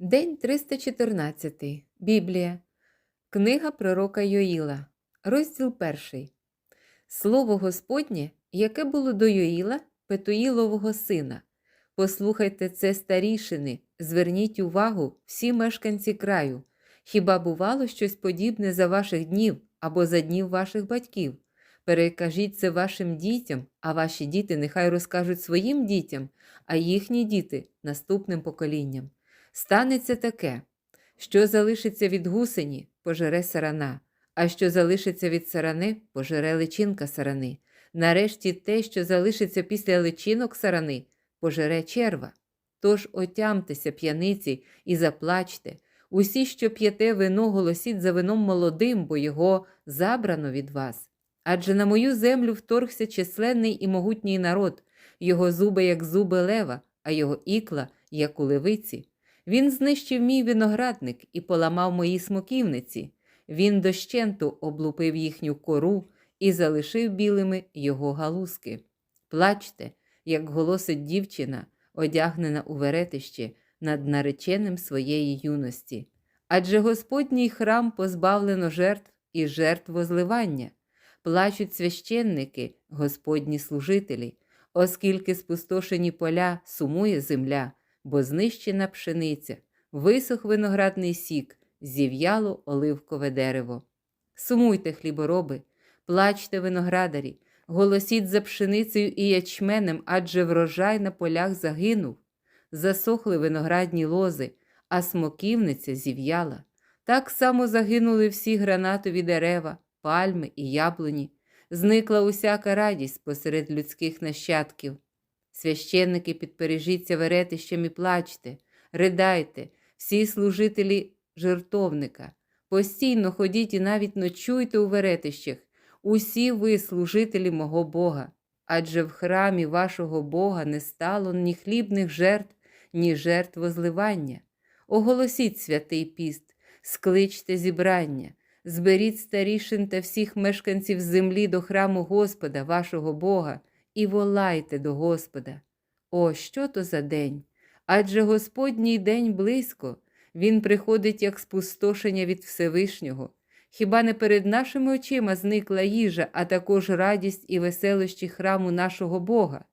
День 314. Біблія. Книга пророка Йоїла. Розділ 1. Слово Господнє, яке було до Йоїла, Петуїлового сина. Послухайте це, старішини, зверніть увагу, всі мешканці краю. Хіба бувало щось подібне за ваших днів або за днів ваших батьків? Перекажіть це вашим дітям, а ваші діти нехай розкажуть своїм дітям, а їхні діти наступним поколінням. Станеться таке, що залишиться від гусені, пожере сарана, а що залишиться від сарани, пожере личинка сарани. Нарешті те, що залишиться після личинок сарани, пожере черва. Тож отямтеся, п'яниці, і заплачте. Усі, що п'єте вино, голосіть за вином молодим, бо його забрано від вас. Адже на мою землю вторгся численний і могутній народ, його зуби, як зуби лева, а його ікла, як у левиці. Він знищив мій виноградник і поламав мої смоківниці. Він дощенту облупив їхню кору і залишив білими його галузки. Плачте, як голосить дівчина, одягнена у веретище над нареченим своєї юності. Адже Господній храм позбавлено жертв і жертв возливання. Плачуть священники, Господні служителі, оскільки спустошені поля сумує земля, бо знищена пшениця, висох виноградний сік, зів'яло оливкове дерево. Сумуйте, хлібороби, плачте виноградарі, голосіть за пшеницею і ячменем, адже врожай на полях загинув. Засохли виноградні лози, а смоківниця зів'яла. Так само загинули всі гранатові дерева, пальми і яблуні. Зникла усяка радість посеред людських нащадків. Священники, підпережіться веретищем і плачте, ридайте, всі служителі жертовника. Постійно ходіть і навіть ночуйте у веретищах, усі ви служителі мого Бога. Адже в храмі вашого Бога не стало ні хлібних жертв, ні жертв возливання. Оголосіть святий піст, скличте зібрання, зберіть старішин та всіх мешканців землі до храму Господа, вашого Бога, і волайте до Господа. О, що то за день? Адже Господній день близько, Він приходить як спустошення від Всевишнього. Хіба не перед нашими очима зникла їжа, а також радість і веселощі храму нашого Бога?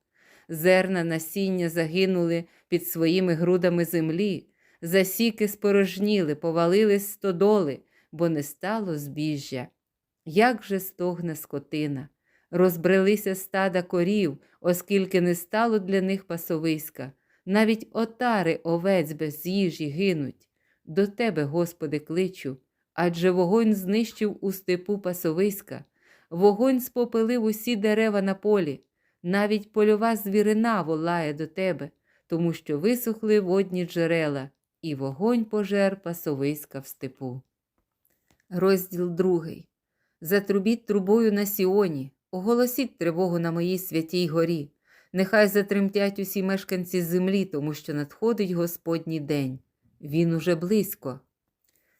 Зерна насіння загинули під своїми грудами землі, засіки спорожніли, повалились стодоли, бо не стало збіжжя. Як же стогне скотина! Розбрелися стада корів, оскільки не стало для них пасовиська. Навіть отари овець без їжі гинуть. До тебе, Господи, кличу, адже вогонь знищив у степу пасовиська, вогонь спопилив усі дерева на полі, навіть польова звірина волає до тебе, тому що висохли водні джерела, і вогонь пожер пасовиська в степу. Розділ другий. Затрубіть трубою на Сіоні, оголосіть тривогу на моїй святій горі. Нехай затремтять усі мешканці землі, тому що надходить Господній день. Він уже близько.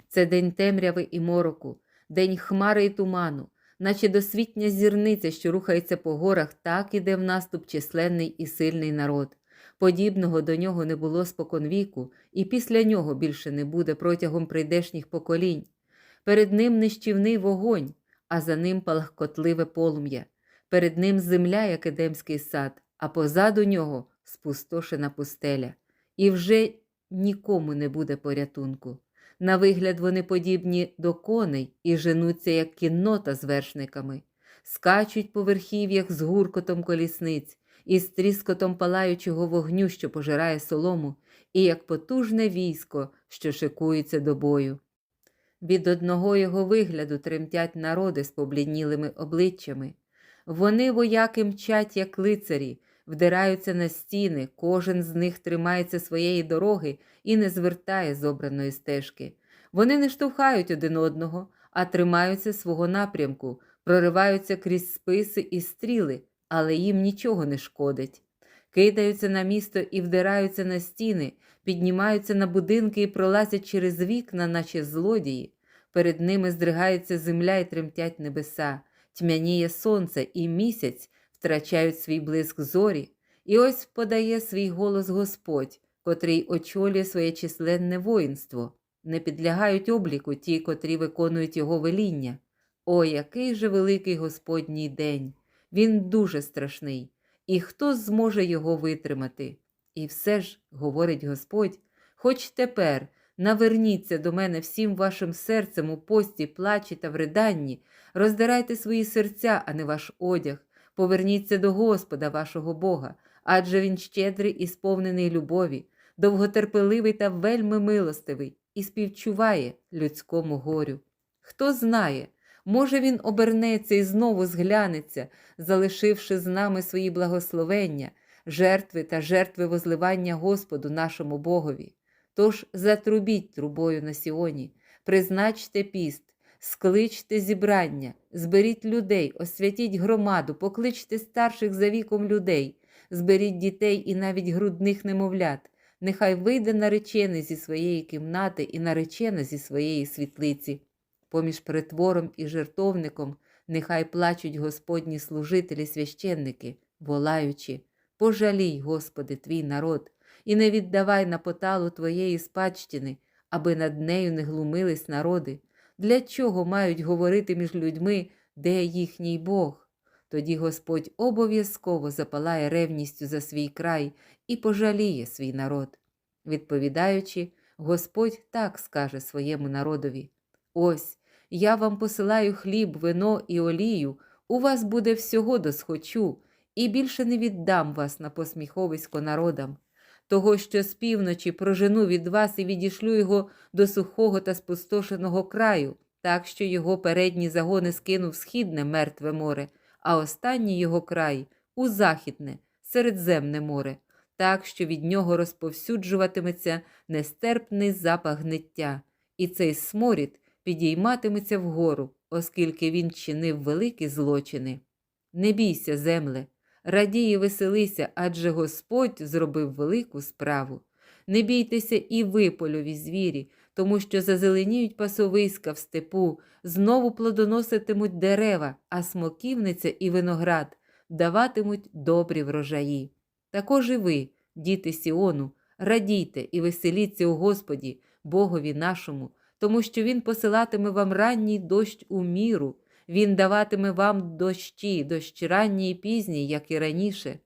Це день темряви і мороку, день хмари і туману, наче досвітня зірниця, що рухається по горах, так іде в наступ численний і сильний народ. Подібного до нього не було споконвіку, і після нього більше не буде протягом прийдешніх поколінь. Перед ним нищівний вогонь, а за ним палахкотливе полум'я. Перед ним земля, як едемський сад, а позаду нього спустошена пустеля. І вже нікому не буде порятунку. На вигляд вони подібні до коней і женуться, як кіннота з вершниками, скачуть по верхів'ях з гуркотом колісниць, і з тріскотом палаючого вогню, що пожирає солому, і як потужне військо, що шикується до бою. Від одного його вигляду тремтять народи з побліднілими обличчями. Вони вояки мчать, як лицарі, вдираються на стіни, кожен з них тримається своєї дороги і не звертає з обраної стежки. Вони не штовхають один одного, а тримаються свого напрямку, прориваються крізь списи і стріли, але їм нічого не шкодить. Кидаються на місто і вдираються на стіни, піднімаються на будинки і пролазять через вікна, наче злодії. Перед ними здригається земля і тремтять небеса, тьмяніє сонце і місяць втрачають свій блиск зорі. І ось подає свій голос Господь, котрий очолює своє численне воїнство. Не підлягають обліку ті, котрі виконують його веління. О, який же великий Господній день! Він дуже страшний, і хто зможе його витримати? І все ж, говорить Господь, хоч тепер наверніться до мене всім вашим серцем у пості, плачі та вриданні, роздирайте свої серця, а не ваш одяг, поверніться до Господа вашого Бога, адже Він щедрий і сповнений любові, довготерпеливий та вельми милостивий, і співчуває людському горю. Хто знає, може він обернеться і знову зглянеться, залишивши з нами свої благословення, жертви та жертви возливання Господу нашому Богові. Тож затрубіть трубою на Сіоні, призначте піст, скличте зібрання, зберіть людей, освятіть громаду, покличте старших за віком людей, зберіть дітей і навіть грудних немовлят. Нехай вийде наречений зі своєї кімнати і наречена зі своєї світлиці. Поміж притвором і жертовником нехай плачуть Господні служителі священники, волаючи, пожалій, Господи, твій народ, і не віддавай на поталу твоєї спадщини, аби над нею не глумились народи. Для чого мають говорити між людьми, де їхній Бог? Тоді Господь обов'язково запалає ревністю за свій край і пожаліє свій народ. Відповідаючи, Господь так скаже своєму народові: Ось я вам посилаю хліб, вино і олію, у вас буде всього досхочу, і більше не віддам вас на посміховисько народам. Того, що з півночі прожену від вас і відішлю його до сухого та спустошеного краю, так що його передні загони скинув східне мертве море, а останній його край у західне, середземне море, так що від нього розповсюджуватиметься нестерпний запах гниття, і цей сморід підійматиметься вгору, оскільки він чинив великі злочини. Не бійся, земле, радій і веселися, адже Господь зробив велику справу. Не бійтеся і ви, польові звірі, тому що зазеленіють пасовиська в степу, знову плодоноситимуть дерева, а смоківниця і виноград даватимуть добрі врожаї. Також і ви, діти Сіону, радійте і веселіться у Господі, Богові нашому, тому що Він посилатиме вам ранній дощ у міру, Він даватиме вам дощі, дощ ранні і пізні, як і раніше.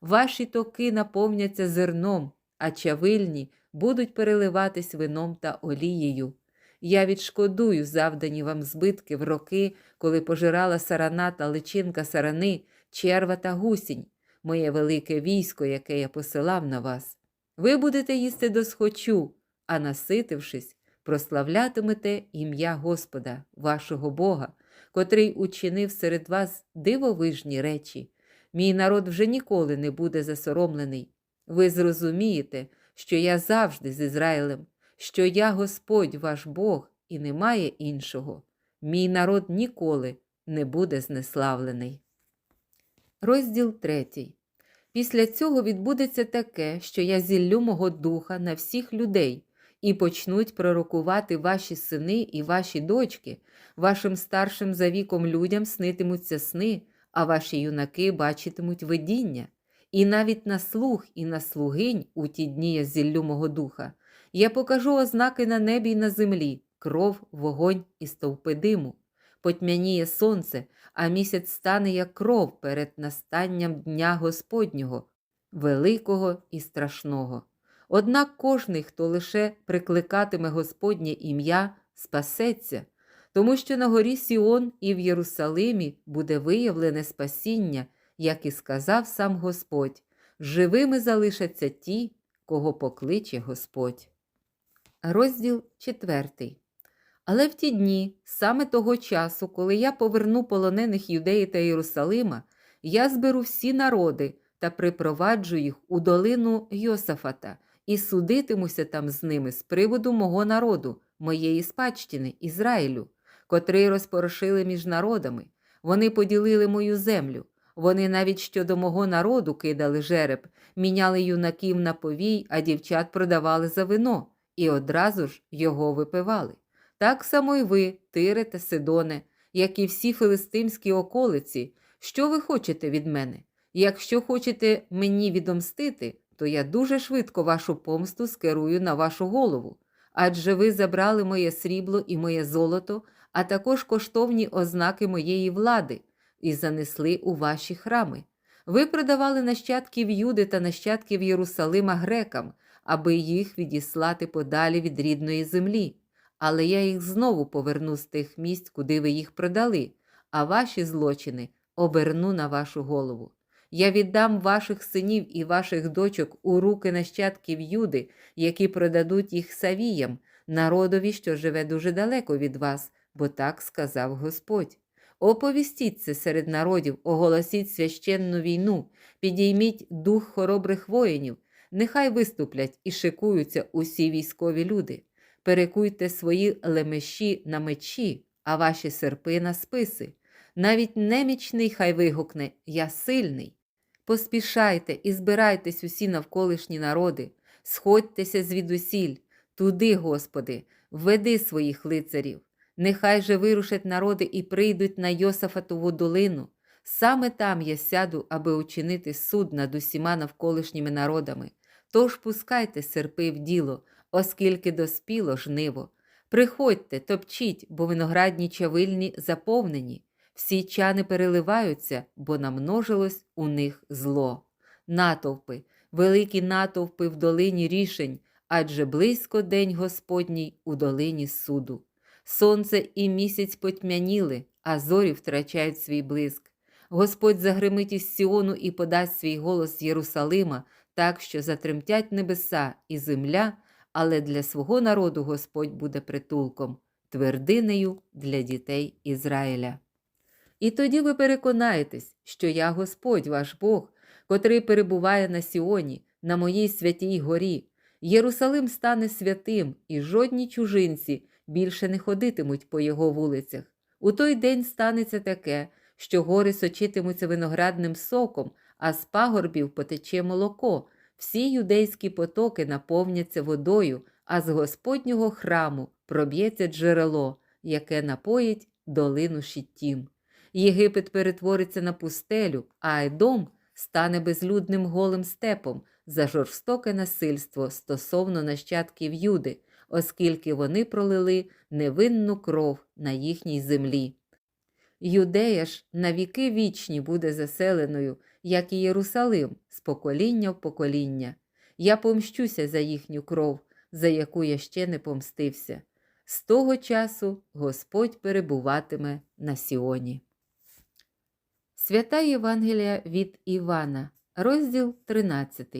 Ваші токи наповняться зерном, а чавильні будуть переливатись вином та олією. Я відшкодую завдані вам збитки в роки, коли пожирала сарана та личинка сарани, черва та гусінь, моє велике військо, яке я посилав на вас. Ви будете їсти досхочу, а наситившись, прославлятимете ім'я Господа, вашого Бога, котрий учинив серед вас дивовижні речі. Мій народ вже ніколи не буде засоромлений. Ви зрозумієте, що я завжди з Ізраїлем, що я Господь ваш Бог, і немає іншого. Мій народ ніколи не буде знеславлений. Розділ третій. Після цього відбудеться таке, що я зіллю мого духа на всіх людей, і почнуть пророкувати ваші сини і ваші дочки, вашим старшим за віком людям снитимуться сни, а ваші юнаки бачитимуть видіння. І навіть на слух і на слугинь у ті дні я зіллю мого духа. Я покажу ознаки на небі й на землі, кров, вогонь і стовпи диму. Потьмяніє сонце, а місяць стане як кров перед настанням дня Господнього, великого і страшного. Однак кожний, хто лише прикликатиме Господнє ім'я, спасеться, тому що на горі Сіон і в Єрусалимі буде виявлене спасіння, як і сказав сам Господь, живими залишаться ті, кого покличе Господь. Розділ 4. Але в ті дні, саме того часу, коли я поверну полонених юдеї та Єрусалима, я зберу всі народи та припроваджу їх у долину Йосафата і судитимуся там з ними з приводу мого народу, моєї спадщини, Ізраїлю, котрий розпорошили між народами. Вони поділили мою землю. Вони навіть щодо мого народу кидали жереб, міняли юнаків на повій, а дівчат продавали за вино, і одразу ж його випивали. Так само й ви, Тире та Сидоне, як і всі филистимські околиці. Що ви хочете від мене? Якщо хочете мені відомстити, то я дуже швидко вашу помсту скерую на вашу голову. Адже ви забрали моє срібло і моє золото, а також коштовні ознаки моєї влади, і занесли у ваші храми. Ви продавали нащадків Юди та нащадків Єрусалима грекам, аби їх відіслати подалі від рідної землі. Але я їх знову поверну з тих місць, куди ви їх продали, а ваші злочини оберну на вашу голову. Я віддам ваших синів і ваших дочок у руки нащадків Юди, які продадуть їх савіям, народові, що живе дуже далеко від вас, бо так сказав Господь. Оповістіть це серед народів, оголосіть священну війну, підійміть дух хоробрих воїнів, нехай виступлять і шикуються усі військові люди. Перекуйте свої лемеші на мечі, а ваші серпи на списи. Навіть немічний хай вигукне Я сильний. Поспішайте і збирайтесь усі навколишні народи, сходьтеся звідусіль, туди, Господи, веди своїх лицарів. Нехай же вирушать народи і прийдуть на Йосафатову долину. Саме там я сяду, аби учинити суд над усіма навколишніми народами. Тож пускайте серпи в діло, оскільки доспіло жниво. Приходьте, топчіть, бо виноградні чавильні заповнені. Всі чани переливаються, бо намножилось у них зло. Натовпи, великі натовпи в долині рішень, адже близько день Господній у долині суду. Сонце і місяць потьмяніли, а зорі втрачають свій блиск. Господь загримить із Сіону і подасть свій голос з Єрусалима, так що затремтять небеса і земля, але для свого народу Господь буде притулком, твердинею для дітей Ізраїля. І тоді ви переконаєтесь, що я Господь ваш Бог, котрий перебуває на Сіоні, на моїй святій горі. Єрусалим стане святим, і жодні чужинці більше не ходитимуть по його вулицях. У той день станеться таке, що гори сочитимуться виноградним соком, а з пагорбів потече молоко. Всі юдейські потоки наповняться водою, а з Господнього храму проб'ється джерело, яке напоїть долину Шіттім. Єгипет перетвориться на пустелю, а Едом стане безлюдним голим степом за жорстоке насильство стосовно нащадків Юди, оскільки вони пролили невинну кров на їхній землі. Юдея ж на віки вічні буде заселеною, як і Єрусалим, з покоління в покоління. Я помщуся за їхню кров, за яку я ще не помстився. З того часу Господь перебуватиме на Сіоні. Свята Євангелія від Івана, розділ 13.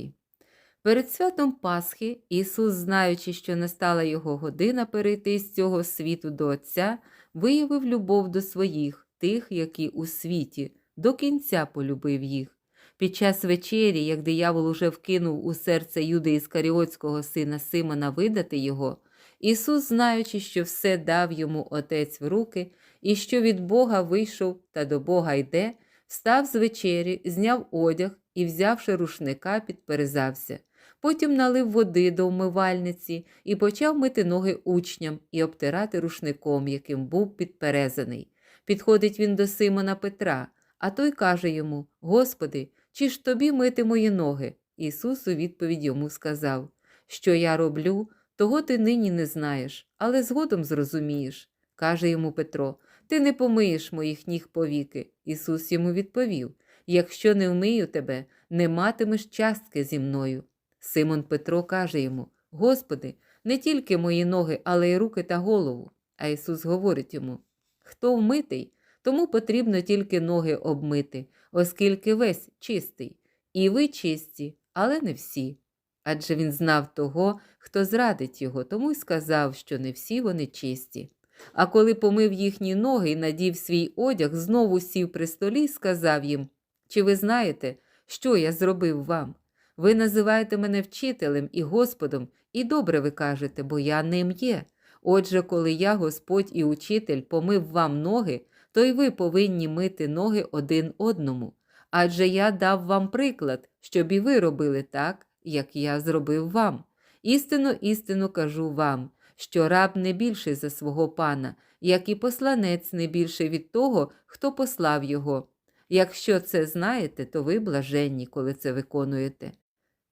Перед святом Пасхи Ісус, знаючи, що настала його година перейти з цього світу до Отця, виявив любов до своїх, тих, які у світі, до кінця полюбив їх. Під час вечері, як диявол уже вкинув у серце Юди Іскаріотського сина Симона видати його, Ісус, знаючи, що все дав йому Отець в руки, і що від Бога вийшов та до Бога йде, встав з вечері, зняв одяг і, взявши рушника, підперезався. Потім налив води до вмивальниці і почав мити ноги учням і обтирати рушником, яким був підперезаний. Підходить він до Симона Петра, а той каже йому: Господи, чи ж тобі мити мої ноги? Ісус у відповідь йому сказав: Що я роблю, того ти нині не знаєш, але згодом зрозумієш. Каже йому Петро: Ти не помиєш моїх ніг повіки. Ісус йому відповів: Якщо не вмию тебе, не матимеш частки зі мною. Симон Петро каже йому: Господи, не тільки мої ноги, але й руки та голову. А Ісус говорить йому: Хто вмитий, тому потрібно тільки ноги обмити, оскільки весь чистий. І ви чисті, але не всі. Адже він знав того, хто зрадить його, тому й сказав, що не всі вони чисті. А коли помив їхні ноги і надів свій одяг, знову сів при столі і сказав їм: Чи ви знаєте, що я зробив вам? Ви називаєте мене вчителем і Господом, і добре ви кажете, бо я ним є. Отже, коли я, Господь і учитель, помив вам ноги, то й ви повинні мити ноги один одному. Адже я дав вам приклад, щоб і ви робили так, як я зробив вам. Істинно, істинно кажу вам, що раб не більший за свого пана, як і посланець не більший від того, хто послав його. Якщо це знаєте, то ви блаженні, коли це виконуєте.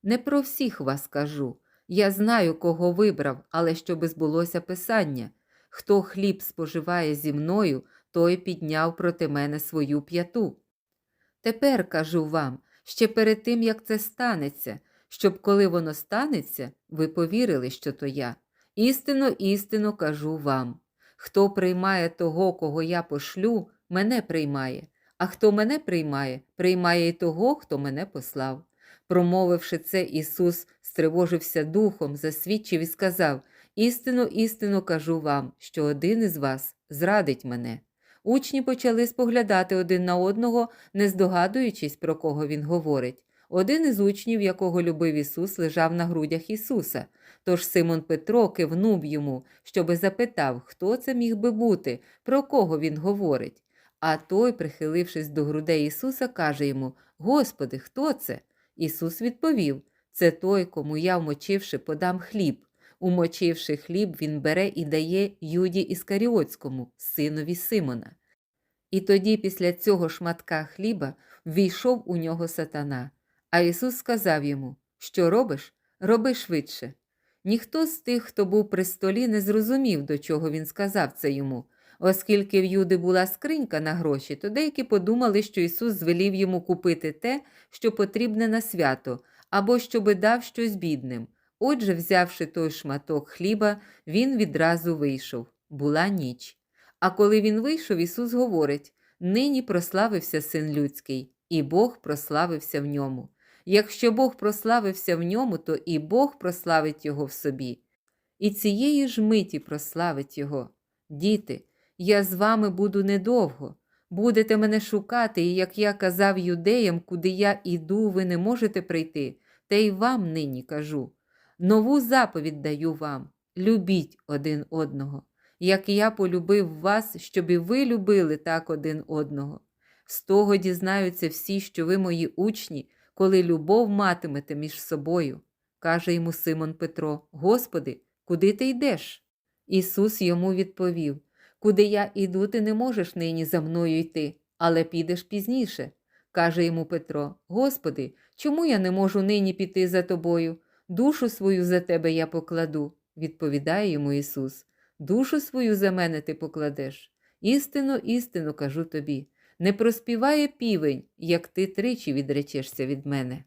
Не про всіх вас кажу. Я знаю, кого вибрав, але щоби збулося писання. Хто хліб споживає зі мною, той підняв проти мене свою п'яту. Тепер кажу вам, ще перед тим, як це станеться, щоб коли воно станеться, ви повірили, що то я. Істинно, істинно кажу вам. Хто приймає того, кого я пошлю, мене приймає, а хто мене приймає, приймає і того, хто мене послав. Промовивши це, Ісус стривожився духом, засвідчив і сказав: Істинно, істинно кажу вам, що один із вас зрадить мене. Учні почали споглядати один на одного, не здогадуючись, про кого він говорить. Один із учнів, якого любив Ісус, лежав на грудях Ісуса. Тож Симон Петро кивнув йому, щоби запитав, хто це міг би бути, про кого він говорить. А той, прихилившись до грудей Ісуса, каже йому: Господи, хто це? Ісус відповів: Це той, кому я, вмочивши, подам хліб. Умочивши хліб, він бере і дає Юді Іскаріотському, синові Симона. І тоді, після цього шматка хліба, ввійшов у нього сатана. А Ісус сказав йому: Що робиш? Роби швидше. Ніхто з тих, хто був при столі, не зрозумів, до чого він сказав це йому. Оскільки в Юди була скринька на гроші, то деякі подумали, що Ісус звелів йому купити те, що потрібне на свято, або щоби дав щось бідним. Отже, взявши той шматок хліба, він відразу вийшов. Була ніч. А коли він вийшов, Ісус говорить: Нині прославився син людський, і Бог прославився в ньому. Якщо Бог прославився в ньому, то і Бог прославить його в собі. І цієї ж миті прославить його. Діти, я з вами буду недовго. Будете мене шукати, і як я казав юдеям, куди я іду, ви не можете прийти, та й вам нині кажу. Нову заповідь даю вам любіть один одного, як я полюбив вас, щоб і ви любили так один одного. З того дізнаються всі, що ви мої учні, коли любов матимете між собою. Каже йому Симон Петро: Господи, куди ти йдеш? Ісус йому відповів: Куди я іду, ти не можеш нині за мною йти, але підеш пізніше. Каже йому Петро: Господи, чому я не можу нині піти за тобою? Душу свою за тебе я покладу, відповідає йому Ісус. Душу свою за мене ти покладеш. Істинно, істинно кажу тобі. Не проспіває півень, як ти тричі відречешся від мене.